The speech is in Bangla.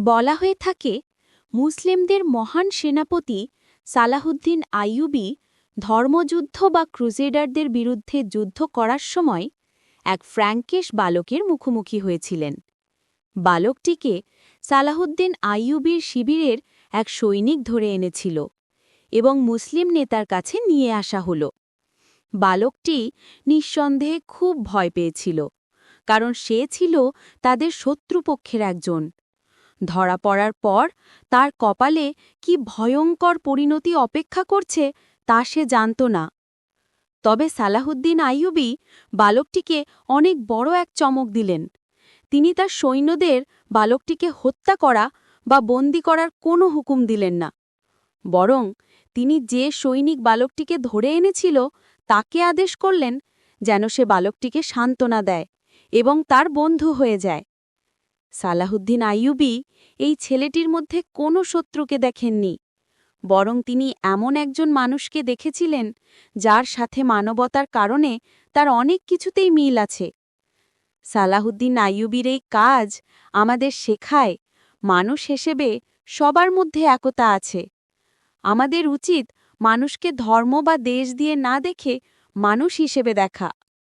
বলা হয়ে থাকে, মুসলিমদের মহান সেনাপতি সালাহুদ্দিন আইয়ুবি ধর্মযুদ্ধ বা ক্রুজেডারদের বিরুদ্ধে যুদ্ধ করার সময় এক ফ্র্যাঙ্কেশ বালকের মুখোমুখি হয়েছিলেন। বালকটিকে সালাহুদ্দিন আইয়ুবির শিবিরের এক সৈনিক ধরে এনেছিল এবং মুসলিম নেতার কাছে নিয়ে আসা হল। বালকটি নিঃসন্দেহে খুব ভয় পেয়েছিল, কারণ সে ছিল তাদের শত্রুপক্ষের একজন। ধরা পড়ার পর তার কপালে কি ভয়ঙ্কর পরিণতি অপেক্ষা করছে তা সে জানত না। তবে সালাহুদ্দিন আইয়ুবি বালকটিকে অনেক বড় এক চমক দিলেন। তিনি তার সৈন্যদের বালকটিকে হত্যা করা বা বন্দি করার কোনো হুকুম দিলেন না। বরং তিনি যে সৈনিক বালকটিকে ধরে এনেছিল তাকে আদেশ করলেন যেন সে বালকটিকে সান্ত্বনা দেয় এবং তার বন্ধু হয়ে যায়। সালাহুদ্দিন আইয়ুবি এই ছেলেটির মধ্যে কোনো শত্রুকে দেখেননি, বরং তিনি এমন একজন মানুষকে দেখেছিলেন যার সাথে মানবতার কারণে তার অনেক কিছুতেই মিল আছে। সালাহুদ্দিন আইয়ুবির এই কাজ আমাদের শেখায়, মানুষ হিসেবে সবার মধ্যে একতা আছে। আমাদের উচিত মানুষকে ধর্ম বা দেশ দিয়ে না দেখে মানুষ হিসেবে দেখা।